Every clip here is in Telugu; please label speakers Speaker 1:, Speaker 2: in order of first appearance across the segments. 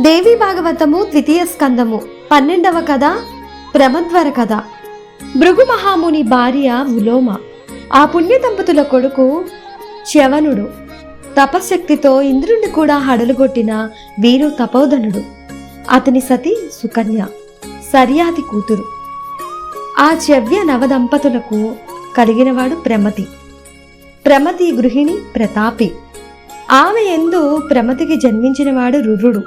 Speaker 1: దేవి భాగవతము ద్వితీయ స్కందము. పన్నెండవ కథ ప్రమద్వర కథ. భృగు మహాముని భార్య ఉలోమ ఆ పుణ్య దంపతుల కొడుకు శవనుడు తపశ్శక్తితో ఇంద్రుణ్ణి కూడా హడలుగొట్టిన వీరు తపోధనుడు. అతని సతి సుకన్య. సర్యాతి కూతురు. ఆ చెవ్య నవదంపతులకు కలిగినవాడు ప్రమతి. ప్రమతి గృహిణి ప్రతాపి. ఆమె ఎందు ప్రమతికి జన్మించినవాడు రురుడు.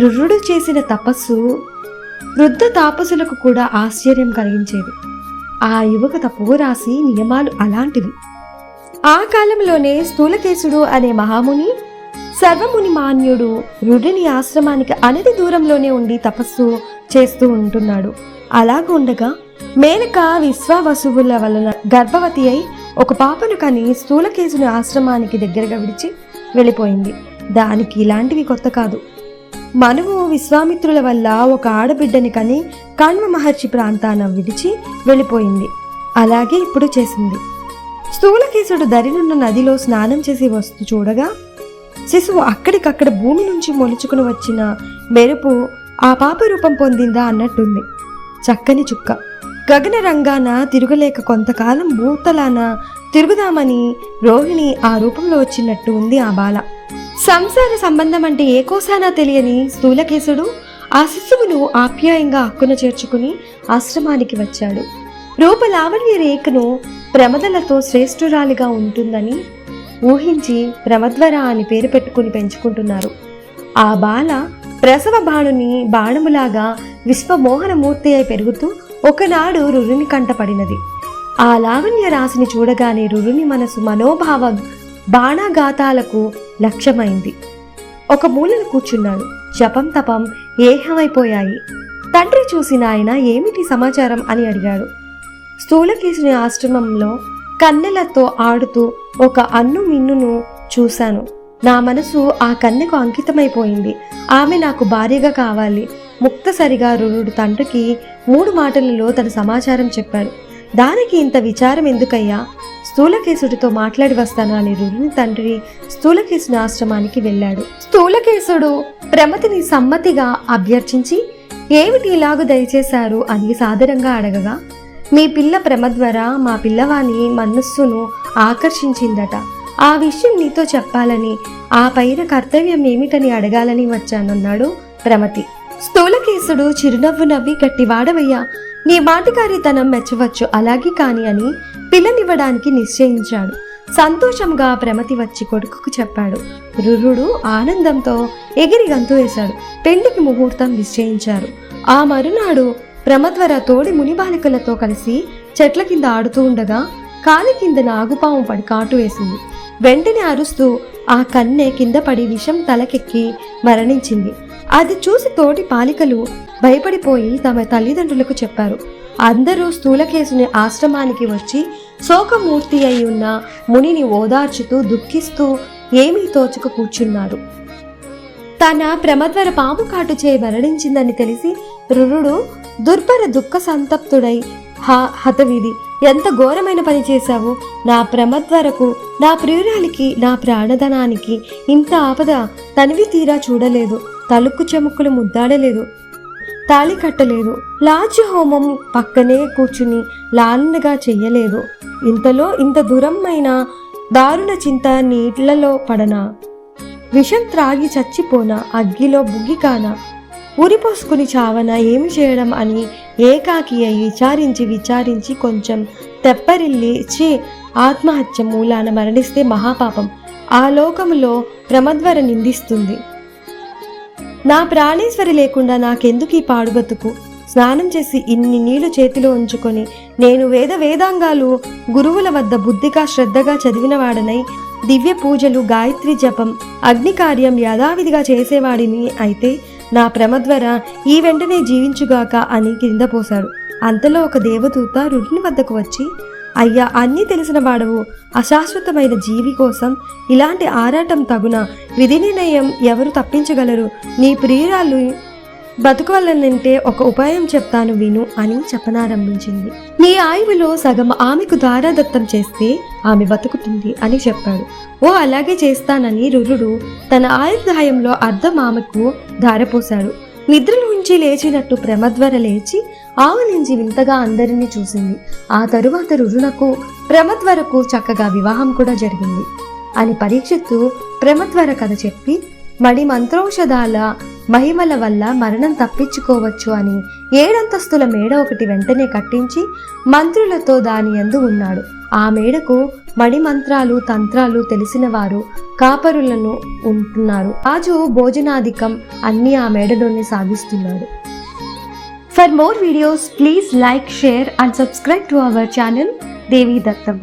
Speaker 1: రురుడు చేసిన తపస్సు వృద్ధ తాపసులకు కూడా ఆశ్చర్యం కలిగించేది. ఆ యువక తపోరాశి నియమాలు అలాంటివి. ఆ కాలంలోనే స్థూలకేశుడు అనే మహాముని సర్వముని మాన్యుడు రుడిని ఆశ్రమానికి అనతి దూరంలోనే ఉండి తపస్సు చేస్తూ ఉంటున్నాడు. అలాగుండగా మేనక విశ్వావసువుల వలన గర్భవతి అయి ఒక పాపను కని స్థూలకేశుని ఆశ్రమానికి దగ్గరగా విడిచి వెళ్ళిపోయింది. దానికి ఇలాంటివి కొత్త కాదు. మనము విశ్వామిత్రుల వల్ల ఒక ఆడబిడ్డని కని కణ్వ మహర్షి ప్రాంతాన విడిచి వెళ్ళిపోయింది. అలాగే ఇప్పుడు చేసింది. స్థూలకేశుడు దరినున్న నదిలో స్నానం చేసి వస్తూ చూడగా శిశువు అక్కడికక్కడ భూమి నుంచి మొలుచుకుని వచ్చిన మెరుపు ఆ పాప రూపం పొందిందా? అన్నట్టుంది. చక్కని చుక్క. గగన రంగాన తిరగలేక కొంతకాలం భూతలాన తిరుగుదామని రోహిణి ఆ రూపంలో వచ్చినట్టు ఉంది ఆ బాల. సంసార సంబంధం అంటే ఏ కోసానా తెలియని స్థూలకేశుడు ఆ శిశువును ఆప్యాయంగా హక్కున చేర్చుకుని ఆశ్రమానికి వచ్చాడు. రూపలావణ్య రేఖను ప్రమదలతో శ్రేష్ఠురాలిగా ఉంటుందని ఊహించి ప్రమద్వర అని పేరు పెట్టుకుని పెంచుకుంటున్నారు. ఆ బాల ప్రసవ బాణుని బాణములాగా విశ్వమోహనమూర్తి అయి పెరుగుతూ ఒకనాడు రురుని కంటపడినది. ఆ లావణ్య రాశిని చూడగానే రురుని మనసు మనోభావ బాణాఘాతాలకు లక్ష్యమైంది. ఒక మూలన కూర్చున్నాడు. జపం తపం ఏహమైపోయాయి. తండ్రి చూసిన ఆయన ఏమిటి సమాచారం అని అడిగాడు. స్థూలకేశుని ఆశ్రమంలో కన్నెలతో ఆడుతూ ఒక అన్ను మిన్నును చూశాను. నా మనసు ఆ కన్నెకు అంకితమైపోయింది. ఆమె నాకు భార్యగా కావాలి. ముక్తసరిగా రురుడు తండ్రికి మూడు మాటలలో తన సమాచారం చెప్పాడు. దానికి ఇంత విచారం ఎందుకయ్యా? స్థూలకేశుడితో మాట్లాడి వస్తాను అని రురుని తండ్రి స్థూలకేశుని ఆశ్రమానికి వెళ్ళాడు. స్థూలకేశుడు ప్రమతిని సమ్మతిగా అభ్యర్థించి ఏమిటి ఇలాగు దయచేశారు? అని సాదరంగా అడగగా మీ పిల్ల ప్రమద్వర మా పిల్లవాని మనస్సును ఆకర్షించిందట. ఆ విషయం నీతో చెప్పాలని ఆ పైన కర్తవ్యం ఏమిటని అడగాలని వచ్చానన్నాడు ప్రమతి. స్థూలకేశుడు చిరునవ్వు నవ్వి గట్టివాడవయ్యా నీ మాటికారితనం మెచ్చవచ్చు అలాగే కాని అని పిల్లనివ్వడానికి నిశ్చయించాడు. సంతోషంగా ప్రమతి వచ్చి కొడుకుకు చెప్పాడు. రురుడు ఆనందంతో ఎగిరి గంతు వేశాడు. పెళ్ళికి ముహూర్తం నిశ్చయించారు. ఆ మరునాడు ప్రమద్వర తోడి మునిబాలికలతో కలిసి చెట్ల కింద ఆడుతూ ఉండగా కాలి కింద నాగుపాము పడి కాటు వేసింది. వెంటనే అరుస్తూ ఆ కన్నె కింద పడి విషం తలకెక్కి మరణించింది. అది చూసి తోటి పాలికలు భయపడిపోయి తమ తల్లిదండ్రులకు చెప్పారు. అందరూ స్థూలకేశుని ఆశ్రమానికి వచ్చి శోకమూర్తి అయి ఉన్న మునిని ఓదార్చుతూ దుఃఖిస్తూ ఏమీ తోచక కూర్చున్నారు. తన ప్రమద్వర పాము కాటు చేయి మరణించిందని తెలిసి రురుడు దుర్భర దుఃఖ సంతప్తుడై హా హతవిధి ఎంత ఘోరమైన పని చేశావు. నా ప్రమద్వరకు నా ప్రియురాలికి నా ప్రాణధనానికి ఇంత ఆపద తనివి తీరా చూడలేదు. తలుక్కు చెముక్కులు ముద్దాడలేదు. తాళి కట్టలేదు. లాజ్య హోమం పక్కనే కూర్చుని లాలనగా చెయ్యలేదు. ఇంతలో ఇంత దూరమైన దారుణ చింత నీళ్ళలో పడనా? విషం త్రాగి చచ్చిపోనా అగ్గిలో బుగ్గికానా ఉరిపోసుకుని చావన ఏమి చేయడం అని ఏకాకి అయి విచారించి విచారించి కొంచెం తెప్పరిల్లి చే ఆత్మహత్య మూలాన మరణిస్తే మహాపాపం. ఆ లోకములో ప్రమద్వర నిందిస్తుంది. నా ప్రాణేశ్వరి లేకుండా నాకెందుకు ఈ పాడుబతుకు? స్నానం చేసి ఇన్ని నీళ్ళు చేతిలో ఉంచుకొని నేను వేద వేదాంగాలు గురువుల వద్ద బుద్ధిగా శ్రద్ధగా చదివినవాడనై దివ్య పూజలు గాయత్రి జపం అగ్ని కార్యం యథావిధిగా చేసేవాడిని అయితే నా ప్రమద్వర ఈ వెంటనే జీవించుగాక అని కింద పోశాడు. అంతలో ఒక దేవదూత రుడిని వద్దకు వచ్చి అయ్యా అన్నీ తెలిసిన వాడవు. అశాశ్వతమైన జీవి కోసం ఇలాంటి ఆరాటం తగున విధి నిర్ణయం ఎవరు తప్పించగలరు? నీ ప్రియురాలు బతుకోవాలనంటే ఒక ఉపాయం చెప్తాను విను అని చెప్పనారంభించింది. నీ ఆయువులో సగం ఆమెకు దారాదత్తం చేస్తే ఆమె బతుకుతుంది అని చెప్పాడు. ఓ అలాగే చేస్తానని రురుడు తన ఆయుర్దాయంలో అర్ధం ఆమెకు ధారపోశాడు. నుంచి లేచినట్టు ప్రమద్వర లేచి ఆవలించి వింతగా అందరినీ చూసింది. ఆ తరువాత రురునకు ప్రమద్వరకు చక్కగా వివాహం కూడా జరిగింది. అని పరీక్షిత్తు ప్రమద్వర కథ చెప్పి మడి మంత్రౌషధాల మహిమల వల్ల మరణం తప్పించుకోవచ్చు అని ఏడంతస్తుల మేడ ఒకటి వెంటనే కట్టించి మంత్రులతో దాని యందు ఉన్నాడు. ఆ మేడకు మణిమంత్రాలు తంత్రాలు తెలిసిన వారు కాపరులను ఉంటున్నారు. రాజు భోజనాధికం అన్ని ఆ మేడలోనే సాగిస్తున్నాడు. For more videos please like share and subscribe to our channel Devi Dattam